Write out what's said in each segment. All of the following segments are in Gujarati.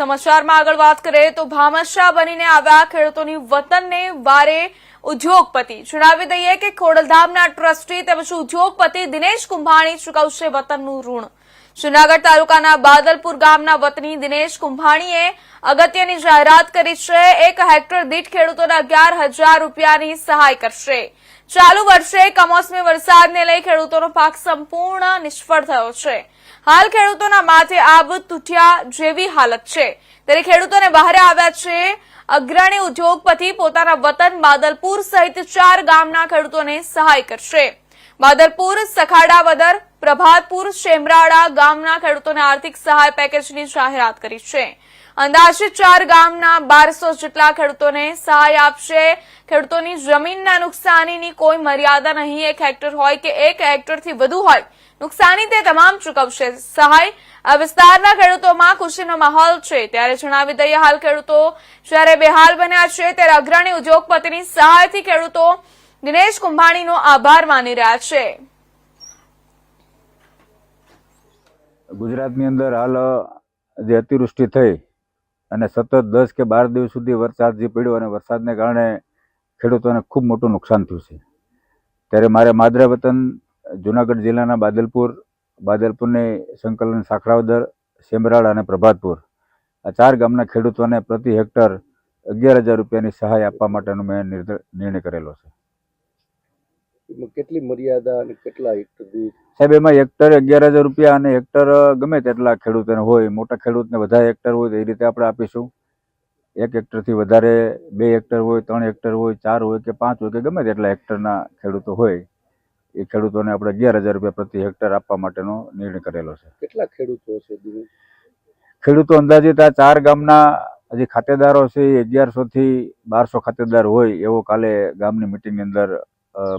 સમાચારમાં આગળ વાત કરીએ તો ભામાશાહ બનીને આવ્યા ખેડૂતોની વતનને વારે ઉદ્યોગપતિ. જણાવી દઈએ કે ખોડલધામના ટ્રસ્ટી તેમજ ઉદ્યોગપતિ દિનેશ કુંભાણી ચૂકવશે વતનનું ઋણ. જૂનાગઢ તાલુકાના બાદલપુર ગામના વતની દિનેશ કુંભાણીએ અગત્યની જાહેરાત કરી છે. એક હેક્ટર દીઠ ખેડૂતોને અગિયાર હજાર રૂપિયાની સહાય કરશે. ચાલુ વર્ષે કમોસમી વરસાદને લઈ ખેડૂતોનો પાક સંપૂર્ણ નિષ્ફળ થયો છે. હાલ ખેડૂતોના માથે આબ તૂટ્યા જેવી હાલત છે. ત્યારે ખેડૂતોને બહાર આવ્યા છે. અગ્રણી ઉદ્યોગપતિ પોતાના વતન બાદલપુર સહિત ચાર ગામના ખેડૂતોને સહાય કરશે. બાદલપુર સખાડાવદર પ્રભાતપુર, શેમરાળા ગામના ખેડૂતોને આર્થિક સહાય પેકેજની જાહેરાત કરી છે. અંદાજે ચાર ગામના બારસો જેટલા ખેડૂતોને સહાય આપશે. ખેડૂતોની જમીનના નુકસાનીની કોઈ મર્યાદા નહીં. એક હેક્ટર હોય કે એક હેક્ટરથી વધુ હોય, નુકસાની તે તમામ ચૂકવશે. સહાય આ વિસ્તારના ખેડૂતોમાં ખુશીનો માહોલ છે. ત્યારે જણાવી દઈએ, હાલ ખેડૂતો જ્યારે બેહાલ બન્યા છે, ત્યારે અગ્રણી ઉદ્યોગપતિની સહાયથી ખેડૂતો દિનેશ કુંભાણીનો આભાર માની રહ્યા છે. ગુજરાતની અંદર હાલ જે અતિવૃષ્ટિ થઈ અને સતત દસ કે બાર દિવસ સુધી વરસાદ જે પડ્યો અને વરસાદને કારણે ખેડૂતોને ખૂબ મોટું નુકસાન થયું છે. ત્યારે મારે માદરા વતન જુનાગઢ જિલ્લાના બાદલપુર, બાદલપુરની સંકલન સાખરાવદર, સેમરાળ અને પ્રભાતપુર. આ ચાર ગામના ખેડૂતોને પ્રતિ હેક્ટર અગિયાર હજાર રૂપિયાની સહાય આપવા માટેનો મેં નિર્ણય કરેલો છે. કેટલી મર્યાદા અને કેટલા હેક્ટર દીઠ? સાહેબ એમાં હેક્ટર અગિયાર હજાર રૂપિયા અને હેક્ટર ગમે તેટલા ખેડૂતોને હોય મોટા ખેડૂતને વધારે હેક્ટર હોય તો એ રીતે આપણે આપીશું. એક હેક્ટરથી વધારે બે હેક્ટર હોય ત્રણ હેક્ટર હોય ચાર હોય કે પાંચ હોય કે ગમે તેટલા હેક્ટરના ખેડૂતો હોય એ ખેડૂતોને આપણે અગિયાર હજાર રૂપિયા પ્રતિ હેક્ટર આપવા માટેનો નિર્ણય કરેલો છે. કેટલા ખેડૂતો છે ખેડૂતો અંદાજિત આ ચાર ગામના હજી ખાતેદારો છે એ અગિયારસોથી બારસો ખાતેદાર હોય એવો કાલે ગામની મિટિંગની અંદર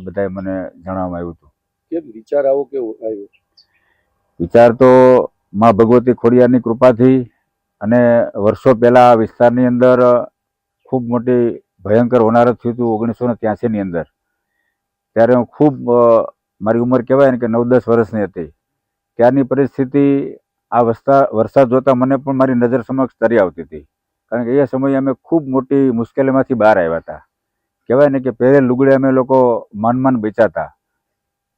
બધાએ મને જણાવવામાં આવ્યું હતું. કેમ? વિચાર આવો કેવો આવ્યો વિચાર તો માં ભગવતી ખોડિયારની કૃપાથી અને વર્ષો પહેલાં આ વિસ્તારની અંદર ખૂબ મોટી ભયંકર હોનારત થયું હતું ઓગણીસો ને ત્યાસીની અંદર. ત્યારે હું ખૂબ મારી ઉંમર કહેવાય ને કે નવ દસ વર્ષની હતી. ત્યારની પરિસ્થિતિ આ વસ્તા વરસાદ જોતાં મને પણ મારી નજર સમક્ષ તરી આવતી હતી. કારણ કે એ સમયે અમે ખૂબ મોટી મુશ્કેલીમાંથી બહાર આવ્યા હતા. કહેવાય ને કે પહેરે લુગડે અમે લોકો માન માન બેચાતા.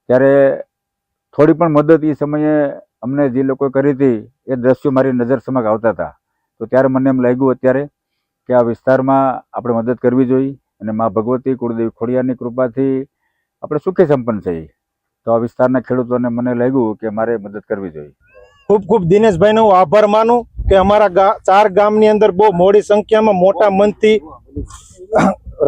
ત્યારે થોડી પણ મદદ એ સમયે અમને જે લોકોએ કરી હતી, એ દ્રશ્યો મારી નજર સમક્ષ આવતા હતા. તો ત્યારે મને એમ લાગ્યું અત્યારે કે આ વિસ્તારમાં આપણે મદદ કરવી જોઈએ અને મા ભગવતી, કુળદેવી ખોડિયારની કૃપાથી આપણે સુખી સંપન્ન છીએ તો આ વિસ્તારના ખેડૂતોને મને લાગ્યું કે મારે મદદ કરવી જોઈએ. ખૂબ ખૂબ દિનેશભાઈનો હું આભાર માનું કે અમારા ચાર ગામની અંદર બહુ મોટી સંખ્યામાં મોટા મનથી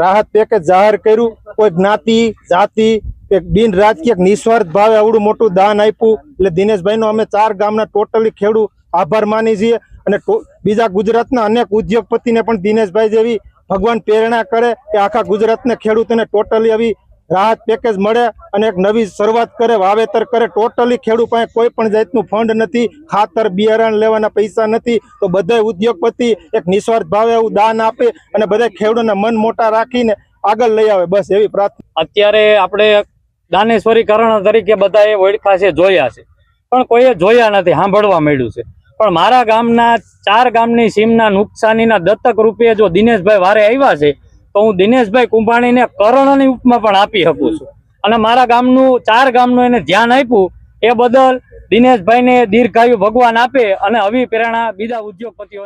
રાહત પેકેજ જાહેર કર્યું. કોઈ જ્ઞાતિ, જાતિ કે બિન રાજકીય નિસ્વાર્થ ભાવે આવડું મોટું દાન આપ્યું. એટલે દિનેશભાઈનો અમે ચાર ગામના ટોટલી ખેડૂત આભાર માની છીએ. અને બીજા ગુજરાતના અનેક ઉદ્યોગપતિને પણ દિનેશભાઈ જેવી ભગવાન પ્રેરણા કરે કે આખા ગુજરાતના ખેડૂતોને ટોટલી આવી રાહત પેકેજ મળે અને એક નવી શરૂઆત કરે, વાવેતર કરે. ટોટલી ખેડૂત પાસે કોઈ પણ જાતનું ફંડ નથી, ખાતર, બિયારણ લેવાના પૈસા નથી. તો બધા ઉદ્યોગપતિ એક નિસ્વાર્થ ભાવે એવું દાન આપે અને બધા ખેડૂતોના મન મોટા રાખીને આગળ લઈ આવે. બસ એવી પ્રાર્થના. અત્યારે આપણે દાનેશ્વરીકરણ તરીકે બધાએ ઓળખા છે, જોયા છે. પણ કોઈએ જોયા નથી, સાંભળવા મળ્યું છે. પણ મારા ગામના ચાર ગામની સીમના નુકસાનીના દત્તક રૂપે જો દિનેશભાઈ વારે આવ્યા છે તો હું દિનેશભાઈ કુંભાણીને કરણની ઉપમા પણ આપી શકું છું. અને મારા ગામનું, ચાર ગામનું એને ધ્યાન આપ્યું, એ બદલ દિનેશભાઈને દીર્ઘાયુ ભગવાન આપે અને આવી બીજા ઉદ્યોગપતિઓને